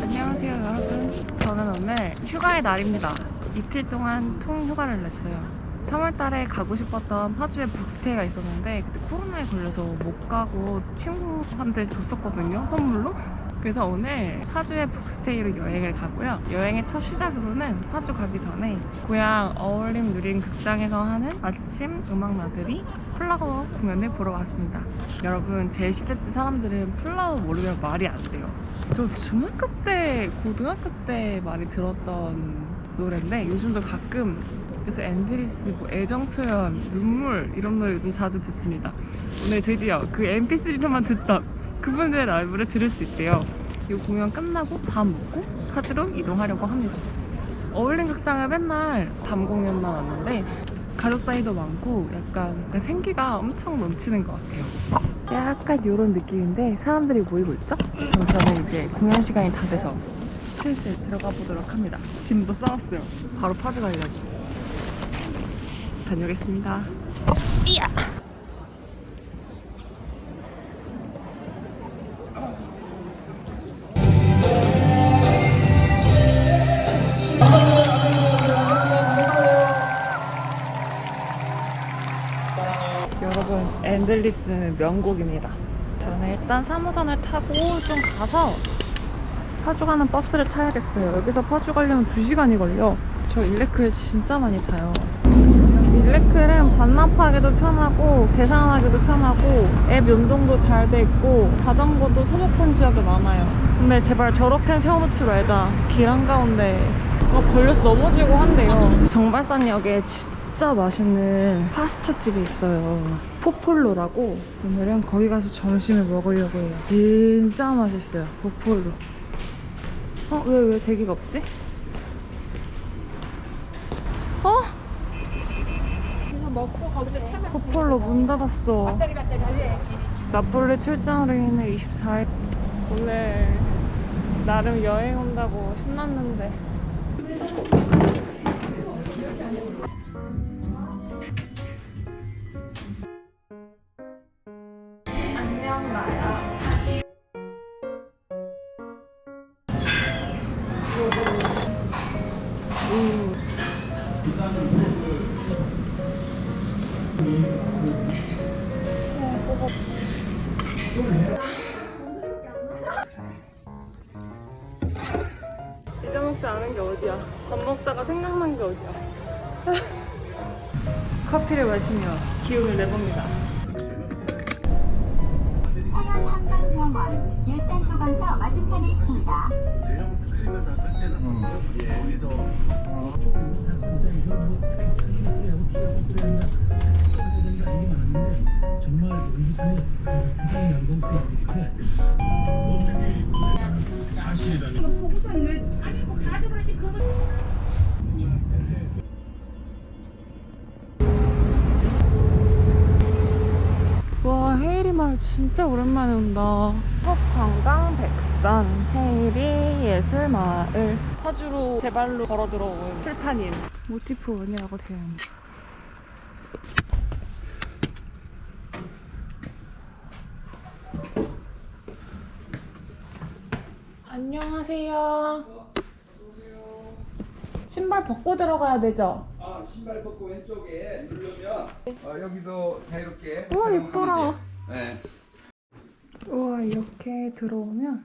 안녕하세요 여러분. 저는 오늘 휴가의 날입니다 이틀 동안 통휴가를 냈어요 3월달에 가고 싶었던 파주에 북스테이가 있었는데 그때 코로나에 걸려서 못 가고 친구한테 줬었거든요 선물로 그래서 오늘 파주에 북스테이로 여행을 가고요. 여행의 첫 시작으로는 파주 가기 전에 고향 어울림 누린 극장에서 하는 아침 음악 나들이 플라워 공연을 보러 왔습니다. 여러분 제 시대 때 사람들은 플라워 모르면 말이 안 돼요. 저 중학교 때, 고등학교 때 많이 들었던 노래인데 요즘도 가끔 그래서 앤드리스, 뭐 애정 표현, 눈물 이런 노래 요즘 자주 듣습니다. 오늘 드디어 그 MP3로만 듣던 그분들의 라이브를 들을 수 있대요. 이 공연 끝나고 밥 먹고 파주로 이동하려고 합니다. 어울림 극장에 맨날 밤 공연만 왔는데 가족 단위도 많고 약간, 약간 생기가 엄청 넘치는 것 같아요. 약간 이런 느낌인데 사람들이 모이고 있죠? 그럼 저는 이제 공연 시간이 다 돼서 슬슬 들어가 보도록 합니다. 짐도 싸왔어요. 바로 파주 가려고. 다녀오겠습니다. 이야! 여러분 앤들리스는 명곡입니다. 저는 일단 3호선을 타고 좀 가서 파주 가는 버스를 타야겠어요. 여기서 파주 가려면 2시간이 걸려. 저 일레클 진짜 많이 타요. 일레클은 반납하기도 편하고 계산하기도 편하고 앱 연동도 잘 돼 있고 자전거도 소모품 지역에 많아요. 근데 제발 저렇게 세워놓지 말자. 길 한가운데 어, 걸려서 넘어지고 한대요. 정발산역에 진짜 맛있는 파스타 집이 있어요. 포폴로라고 오늘은 거기 가서 점심을 먹으려고 해요. 진짜 맛있어요. 포폴로. 어? 왜, 왜 대기가 없지? 어? 먹고 거기서 차 마시고 포폴로 문 닫았어. 배터리 배터리 달려 나폴리 출장으로 인해 24일. 오늘 나름 여행 온다고 신났는데. 안녕 나야. 커피를 마시며 기운을 내봅니다. 천안 한강병원 일산소방서 맞은편에 있습니다. 정말. 세상에 연동성인데 사실이라는 진짜 오랜만에 온다. 석관광 백산 헤이리 예술마을. 파주로 제발로 걸어 들어온 출판인. 모티프 원이라고 되어 있는 안녕하세요. 신발 벗고 들어가야 되죠? 아, 신발 벗고 왼쪽에 누르면 어, 여기도 자유롭게 우와, 예뻐라. 네. 우와 이렇게 들어오면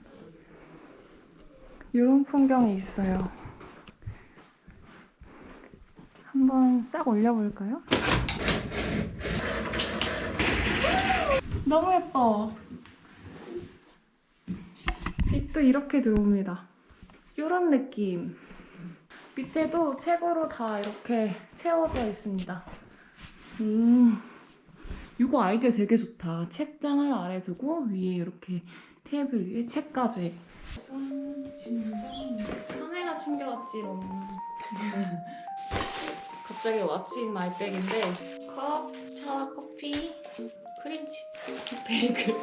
이런 풍경이 있어요. 한번 싹 올려볼까요? 너무 예뻐. 빛도 이렇게 들어옵니다. 이런 느낌. 밑에도 책으로 다 이렇게 채워져 있습니다. 음 이거 아이디어 되게 좋다. 책장을 아래 두고 위에 이렇게 테이블 위에 책까지. 우선 짐장 카메라 챙겨왔지롱. 갑자기 왓츠 인 마이 백인데 컵, 차, 커피, 크림치즈, 베이글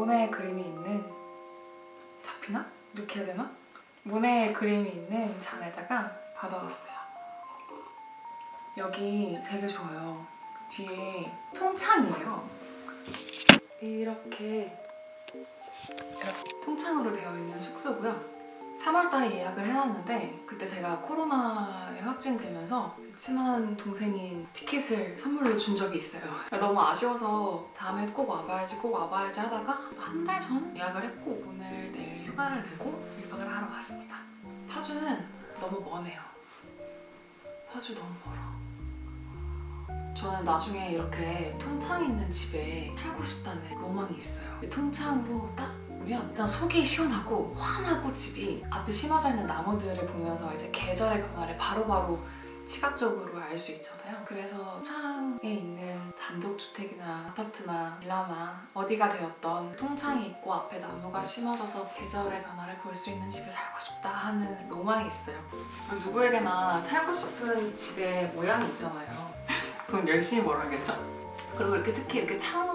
모네의 그림이 있는 잡히나? 이렇게 해야 되나? 모네의 그림이 있는 잔에다가 받아왔어요. 여기 되게 좋아요. 뒤에 통창이에요. 이렇게, 통창으로 되어 있는 숙소고요. 3월달에 예약을 해놨는데 그때 제가 코로나에 확진되면서 친한 동생이 티켓을 선물로 준 적이 있어요. 너무 아쉬워서 다음에 꼭 와봐야지 꼭 와봐야지 하다가 한 달 전 예약을 했고 오늘 내일 휴가를 내고 1박을 하러 왔습니다. 파주는 너무 머네요. 파주 너무 멀어. 저는 나중에 이렇게 통창 있는 집에 살고 싶다는 로망이 있어요. 이 통창으로 딱 보면 일단 속이 시원하고 환하고 집이 앞에 심어져 있는 나무들을 보면서 이제 계절의 변화를 바로바로 시각적으로 알 수 있잖아요. 그래서 창에 있는 단독주택이나 아파트나 빌라나 어디가 되었던 통창이 있고 앞에 나무가 심어져서 계절의 변화를 볼 수 있는 집에 살고 싶다 하는 로망이 있어요. 누구에게나 살고 싶은 집의 모양이 있잖아요. 그럼 열심히 벌어야겠죠? 그리고 이렇게 특히 이렇게 창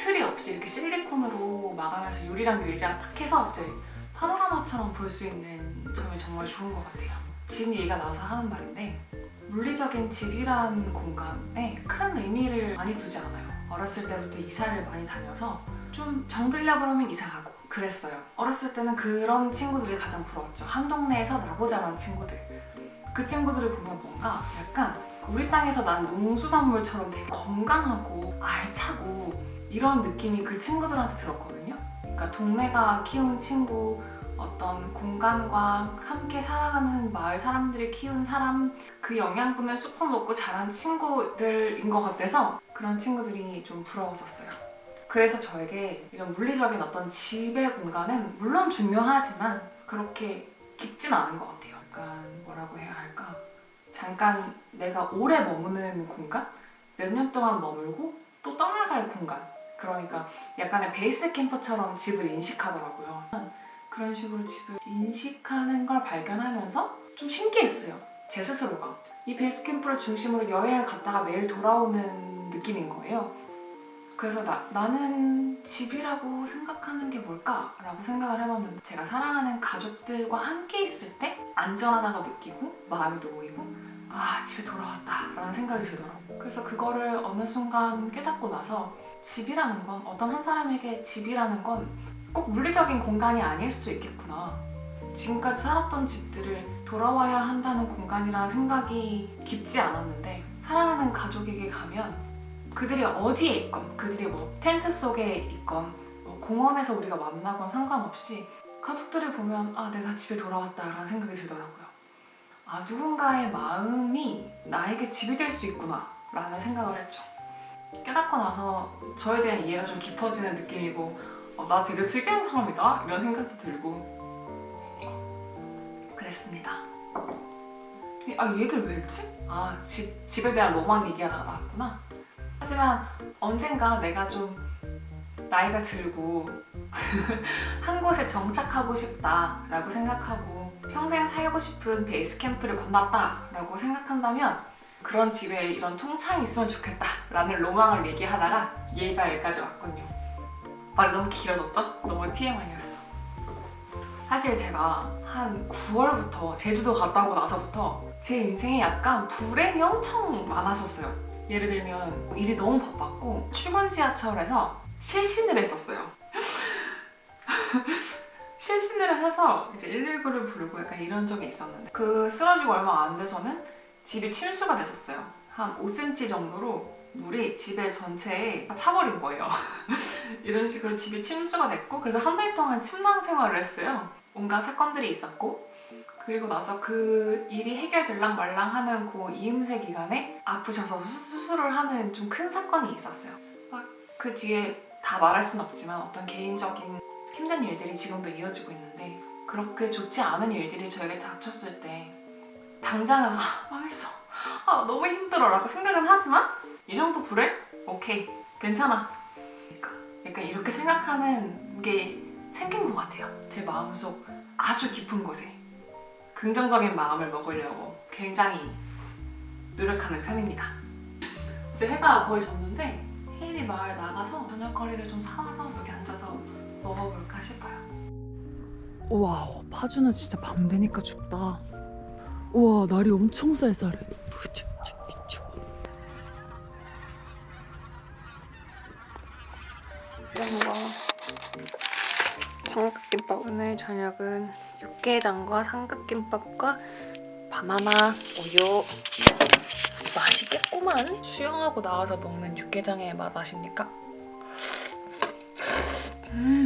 틀이 없이 이렇게 실리콘으로 마감해서 유리랑 유리랑 탁 해서 이제 파노라마처럼 볼 수 있는 점이 정말 좋은 것 같아요. 집 얘기가 나와서 하는 말인데 물리적인 집이란 공간에 큰 의미를 많이 두지 않아요. 어렸을 때부터 이사를 많이 다녀서 좀 정들려 그러면 이사 가고 그랬어요. 어렸을 때는 그런 친구들이 가장 부러웠죠. 한 동네에서 나고 자란 친구들. 그 친구들을 보면 뭔가 약간 우리 땅에서 난 농수산물처럼 되게 건강하고 알차고 이런 느낌이 그 친구들한테 들었거든요. 그러니까 동네가 키운 친구, 어떤 공간과 함께 살아가는 마을 사람들이 키운 사람 그 영양분을 쑥쑥 먹고 자란 친구들인 것 같아서 그런 친구들이 좀 부러웠었어요. 그래서 저에게 이런 물리적인 어떤 집의 공간은 물론 중요하지만 그렇게 깊진 않은 것 같아요. 약간 뭐라고 해야 할까? 잠깐 내가 오래 머무는 공간? 몇 년 동안 머물고 또 떠나갈 공간. 그러니까 약간의 베이스 캠프처럼 집을 인식하더라고요. 그런 식으로 집을 인식하는 걸 발견하면서 좀 신기했어요. 제 스스로가. 이 베이스 캠프를 중심으로 여행을 갔다가 매일 돌아오는 느낌인 거예요. 그래서 나, 나는 집이라고 생각하는 게 뭘까라고 생각을 해봤는데 제가 사랑하는 가족들과 함께 있을 때 안전하다고 느끼고 마음이 놓이고 아 집에 돌아왔다 라는 생각이 들더라고요. 그래서 그거를 어느 순간 깨닫고 나서 집이라는 건 어떤 한 사람에게 집이라는 건 꼭 물리적인 공간이 아닐 수도 있겠구나. 지금까지 살았던 집들을 돌아와야 한다는 공간이라는 생각이 깊지 않았는데 사랑하는 가족에게 가면 그들이 어디에 있건 그들이 뭐 텐트 속에 있건 뭐 공원에서 우리가 만나건 상관없이 가족들을 보면 아 내가 집에 돌아왔다라는 생각이 들더라고요. 아 누군가의 마음이 나에게 집이 될 수 있구나 라는 생각을 했죠. 깨닫고 나서 저에 대한 이해가 좀 깊어지는 느낌이고 어, 나 되게 특이한 사람이다 이런 생각도 들고 그랬습니다. 아이 얘기를 왜 했지? 아 집, 집에 대한 로망 얘기하다가 나왔구나. 하지만 언젠가 내가 좀 나이가 들고 한 곳에 정착하고 싶다라고 생각하고 평생 살고 싶은 베이스 캠프를 만났다라고 생각한다면 그런 집에 이런 통창이 있으면 좋겠다 라는 로망을 얘기하다가 얘가 여기까지 왔군요. 말이 너무 길어졌죠? 너무 TMI였어. 사실 제가 한 9월부터 제주도 갔다 오고 나서부터 제 인생에 약간 불행이 엄청 많았었어요. 예를 들면 일이 너무 바빴고 출근 지하철에서 실신을 했었어요. 실신을 해서 이제 119를 부르고 약간 이런 적이 있었는데 그 쓰러지고 얼마 안 돼서는 집이 침수가 됐었어요. 한 5cm 정도로 물이 집에 전체에 다 차버린 거예요. 이런 식으로 집이 침수가 됐고 그래서 한 달 동안 침낭 생활을 했어요. 온갖 사건들이 있었고 그리고 나서 그 일이 해결될랑 말랑 하는 그 이음새 기간에 아프셔서 수- 수술을 하는 좀 큰 사건이 있었어요. 막 그 뒤에 다 말할 수는 없지만 어떤 개인적인 힘든 일들이 지금도 이어지고 있는데 그렇게 좋지 않은 일들이 저에게 닥쳤을 때 당장은 아, 망했어. 아, 너무 힘들어 라고 생각은 하지만 이 정도 불에? 오케이. 괜찮아. 그러니까 약간 이렇게 생각하는 게 생긴 것 같아요. 제 마음속 아주 깊은 곳에. 긍정적인 마음을 먹으려고 굉장히 노력하는 편입니다. 이제 해가 거의 졌는데 헤일이 마을 나가서 저녁거리를 좀 사와서 여기 앉아서 먹어볼까 싶어요. 우와 파주는 진짜 밤 되니까 춥다. 우와 날이 엄청 쌀쌀해. 장과 삼각김밥 오늘 저녁은 육개장과 삼각김밥과 바나나 우유 맛있겠구만 수영하고 나와서 먹는 육개장의 맛 아십니까? 음.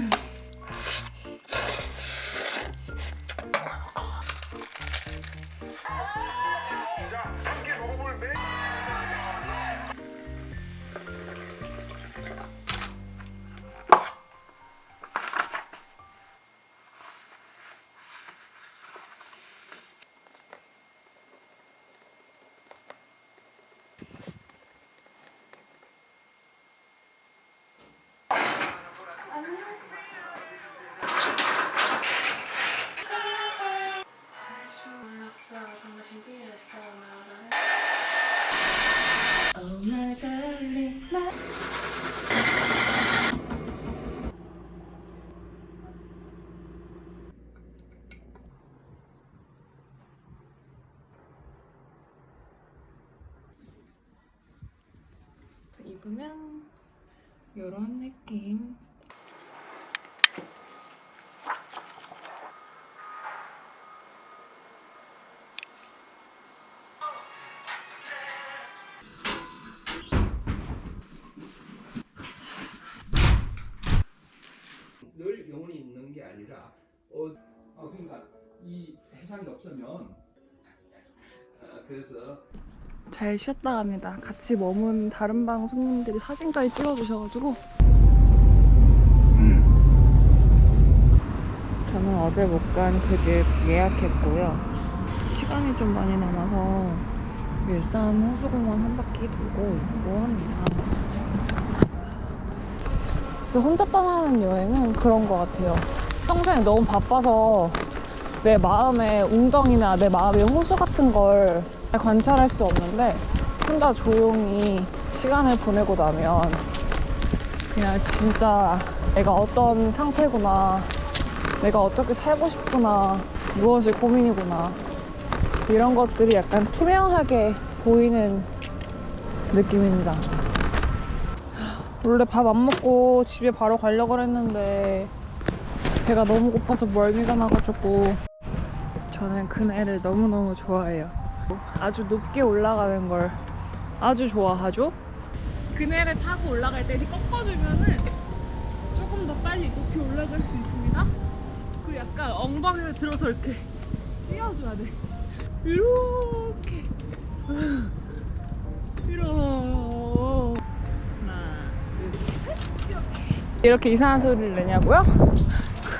없으면 아, 그래서 잘 쉬었다 갑니다. 같이 머문 다른 방 손님들이 사진까지 찍어주셔가지고 저는 어제 못 간 그 집 예약했고요. 시간이 좀 많이 남아서 일산 호수공원 한 바퀴 돌고 오고 합니다. 그래서 혼자 떠나는 여행은 그런 것 같아요. 평소에 너무 바빠서 내 마음의 웅덩이나 내 마음의 호수 같은 걸 관찰할 수 없는데 혼자 조용히 시간을 보내고 나면 그냥 진짜 내가 어떤 상태구나 내가 어떻게 살고 싶구나 무엇이 고민이구나 이런 것들이 약간 투명하게 보이는 느낌입니다. 원래 밥 안 먹고 집에 바로 가려고 했는데 배가 너무 고파서 멀미가 나가지고 저는 그네를 너무너무 좋아해요 아주 높게 올라가는 걸 아주 좋아하죠. 그네를 타고 올라갈 때 꺾어주면은 조금 더 빨리 높이 올라갈 수 있습니다. 그리고 약간 엉덩이를 들어서 이렇게 띄워줘야 돼. 이렇게. 이렇게 이상한 소리를 내냐고요?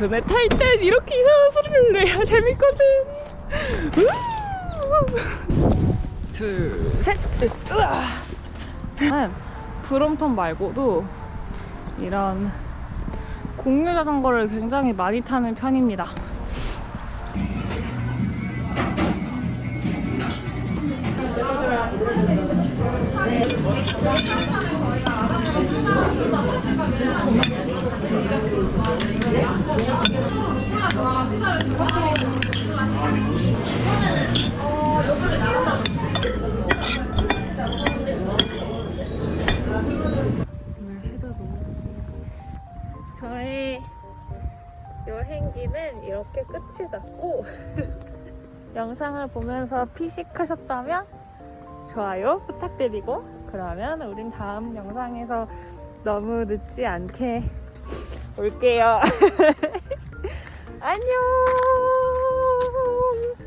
그네 탈 땐 이렇게 이상한 소리를 내야 재밌거든. 둘, 셋, 으아! 저는 브롬톤 말고도 이런 공유 자전거를 굉장히 많이 타는 편입니다. 저의 여행기는 이렇게 끝이 났고 영상을 보면서 피식하셨다면 좋아요 부탁드리고 그러면 우린 다음 영상에서 너무 늦지 않게 올게요. 안녕.